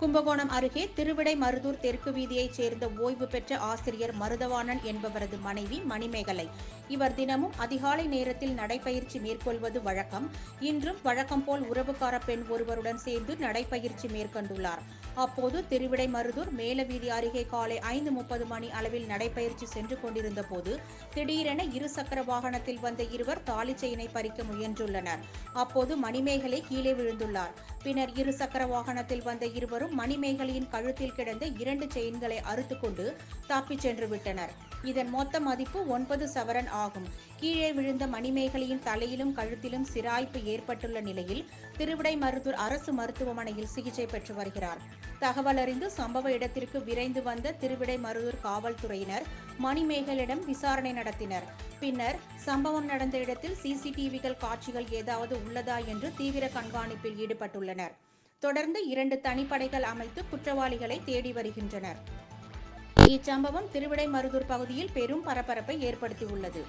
கும்பகோணம் அருகே திருவிடை மருதூர் தெற்கு வீதியைச் சேர்ந்த ஓய்வு பெற்ற ஆசிரியர் மருதவாணன் என்பவரது மனைவி மணிமேகலை. இவர் தினமும் அதிகாலை நேரத்தில் நடைபயிற்சி மேற்கொள்வது வழக்கம். இன்றும் வழக்கம் போல் உறவுக்கார பெண் ஒருவருடன் சேர்ந்து நடைபயிற்சி மேற்கொண்டுள்ளார். அப்போது திருவிடை மருதூர் மேலவீதி அருகே காலை ஐந்து முப்பது மணி அளவில் நடைபயிற்சி சென்று கொண்டிருந்த போது திடீரென இருசக்கர வாகனத்தில் வந்த இருவர் தாலி செயினை பறிக்க முயன்றுள்ளனர். அப்போது மணிமேகலை கீழே விழுந்துள்ளார். பின்னர் இருசக்கர வாகனத்தில் வந்த இருவரும் மணிமேகலையின் கழுத்தில் கிடந்த இரண்டு செயின்களை அறுத்துக்கொண்டு தப்பிச் சென்று விட்டனர். இதன் மொத்த மதிப்பு ஒன்பது சவரன் ஆகும். கீழே விழுந்த மணிமேகலையின் தலையிலும் கழுத்திலும் சிராய்ப்பு ஏற்பட்டுள்ள நிலையில் திருவிடை மருதூர் அரசு மருத்துவமனையில் சிகிச்சை பெற்று வருகிறார். தகவல் அறிந்து சம்பவ இடத்திற்கு விரைந்து வந்த திருவிடை மருதூர் காவல்துறையினர் மணிமேகலிடம் விசாரணை நடத்தினர். பின்னர் சம்பவம் நடந்த இடத்தில் சிசிடிவிகள் காட்சிகள் ஏதாவது உள்ளதா என்று தீவிர கண்காணிப்பில் ஈடுபட்டுள்ளனர். தொடர்ந்து இரண்டு தனிப்படைகள் அமைத்து குற்றவாளிகளை தேடி வருகின்றனர். இச்சம்பவம் திருவிடைமருதூர் பகுதியில் பெரும் பரபரப்பை ஏற்படுத்தியுள்ளது.